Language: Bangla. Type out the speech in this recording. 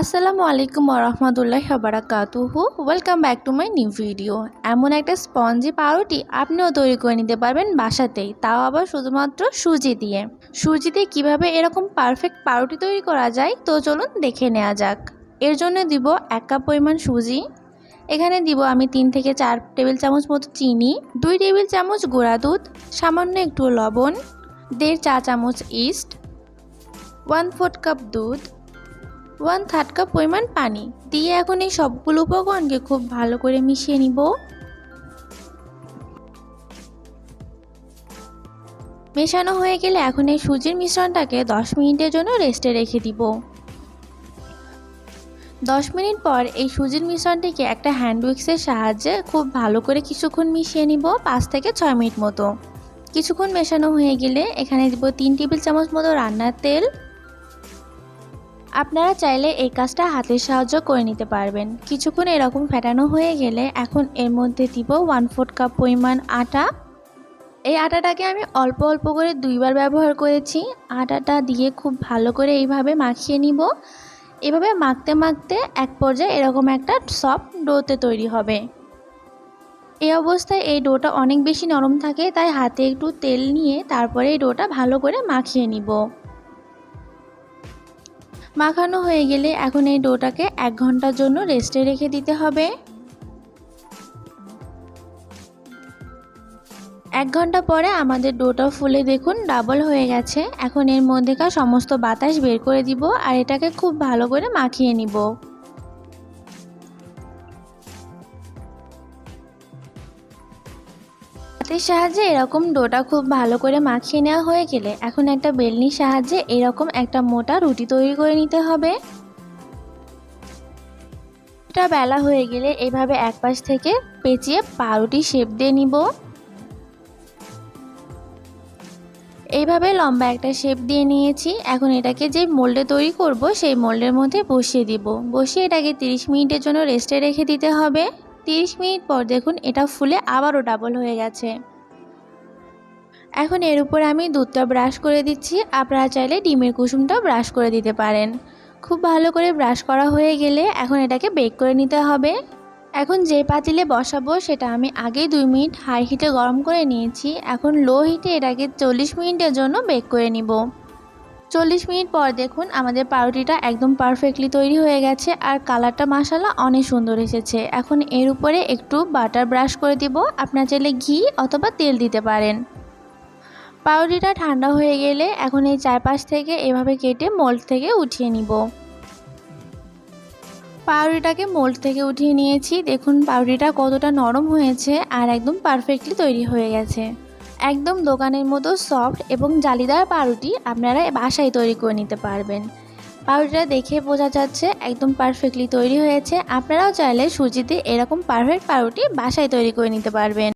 আসসালামু আলাইকুম রহমতুল্লাহ বারাকাতুহু welcome back to my new video এমন একটা স্পঞ্জি পাউরুটি আপনিও তৈরি করে নিতে পারবেন বাসাতেই। তাও আবার শুধুমাত্র সুজি দিয়ে। সুজি দিয়ে কীভাবে এরকম পারফেক্ট পাউরুটি তৈরি করা যায়, তো চলুন দেখে নেওয়া যাক। এর জন্য দিব এক কাপ পরিমাণ সুজি। এখানে দিব আমি তিন থেকে চার টেবিল চামচ মতো চিনি, দুই টেবিল চামচ গুঁড়া দুধ, সামান্য একটু লবণ, দেড় চা চামচ ইস্ট ওয়ান ফোর্থ কাপ দুধ ওয়ান থার্ড কাপ পরিমাণ পানি দিয়ে এখন এই সবগুলো উপকরণকে খুব ভালো করে মিশিয়ে নিব। মেশানো হয়ে গেলে এখন এই সুজির মিশ্রণটাকে 10 মিনিটের জন্য রেস্টে রেখে দিব। 10 মিনিট পর এই সুজির মিশ্রণটিকে একটা হ্যান্ড উইক্সের সাহায্যে খুব ভালো করে কিছুক্ষণ মিশিয়ে নিব, পাঁচ থেকে ছয় মিনিট মতো। কিছুক্ষণ মেশানো হয়ে গেলে এখানে দিব তিন টেবিল চামচ মতো রান্নার তেল আপনারা চাইলে এই কাজটা হাতের সাহায্য করে নিতে পারবেন। কিছুক্ষণ এরকম ফেটানো হয়ে গেলে এখন এর মধ্যে দিব ওয়ান ফোর্থ কাপ পরিমাণ আটা। এই আটাটাকে আমি অল্প অল্প করে দুইবার ব্যবহার করেছি। আটাটা দিয়ে খুব ভালো করে এইভাবে মাখিয়ে নিব। এভাবে মাখতে মাখতে এক পর্যায়ে এরকম একটা সফট ডোতে তৈরি হবে। এই অবস্থায় এই ডোটা অনেক বেশি নরম থাকে, তাই হাতে একটু তেল নিয়ে তারপরে এই ডোটা ভালো করে মাখিয়ে নিব। মাখানো হয়ে গেলে এখন এই ডোটাকে এক ঘণ্টার জন্য রেস্টে রেখে দিতে হবে। এক ঘণ্টা পরে আমাদের ডোটা ফুলে দেখুন, ডাবল হয়ে গেছে। এখন এর মধ্যেকার সমস্ত বাতাস বের করে দিব আর এটাকে খুব ভালো করে মাখিয়ে নিব। হাতের সাহায্যে এরকম ডোটা খুব ভালো করে মাখিয়ে নেওয়া হয়ে গেলে এখন একটা বেলনির সাহায্যে এরকম একটা মোটা রুটি তৈরি করে নিতে হবে। এটা বেলা হয়ে গেলে এভাবে এক পাশ থেকে পেঁচিয়ে পাউরুটি শেপ দিয়ে নিব। এইভাবে লম্বা একটা শেপ দিয়ে নিয়েছি। এখন এটাকে যে মোল্ডে তৈরি করব সেই মোল্ডের মধ্যে বসিয়ে দিব। বসিয়ে এটাকে 30 মিনিটের জন্য রেস্টে রেখে দিতে হবে। 30 মিনিট পর দেখুন এটা ফুলে আবারও ডাবল হয়ে গেছে। এখন এর উপর আমি দুধটা ব্রাশ করে দিচ্ছি। আপনারা চাইলে ডিমের কুসুমটাও ব্রাশ করে দিতে পারেন। খুব ভালো করে ব্রাশ করা হয়ে গেলে এখন এটাকে বেক করে নিতে হবে। এখন যে পাতিলে বসাবো সেটা আমি আগেই দুই মিনিট হাই হিটে গরম করে নিয়েছি। এখন লো হিটে এটাকে চল্লিশ মিনিটের জন্য বেক করে নিব। চল্লিশ মিনিট পর দেখুন আমাদের পাউরুটিটা একদম পারফেক্টলি তৈরি হয়ে গেছে আর কালারটা মাসালা অনেক সুন্দর এসেছে। এখন এর উপরে একটু বাটার ব্রাশ করে দিব। আপনার চাইলে ঘি অথবা তেল দিতে পারেন। পাউরুটিটা ঠান্ডা হয়ে গেলে এখন এই চারপাশ থেকে এভাবে কেটে মোল্ড থেকে উঠিয়ে নিব। পাউরুটিটাকে মোল্ড থেকে উঠিয়ে নিয়েছি। দেখুন পাউরুটিটা কতটা নরম হয়েছে আর একদম পারফেক্টলি তৈরি হয়ে গেছে। একদম দোকানের মতো সফট এবং জালিদার পাউরুটি আপনারা বাসায় তৈরি করে নিতে পারবেন। পাউরুটিটা দেখে বোঝা যাচ্ছে একদম পারফেক্টলি তৈরি হয়েছে। আপনারাও চাইলে সুজিতে এরকম পারফেক্ট পাউরুটি বাসায় তৈরি করে নিতে পারবেন।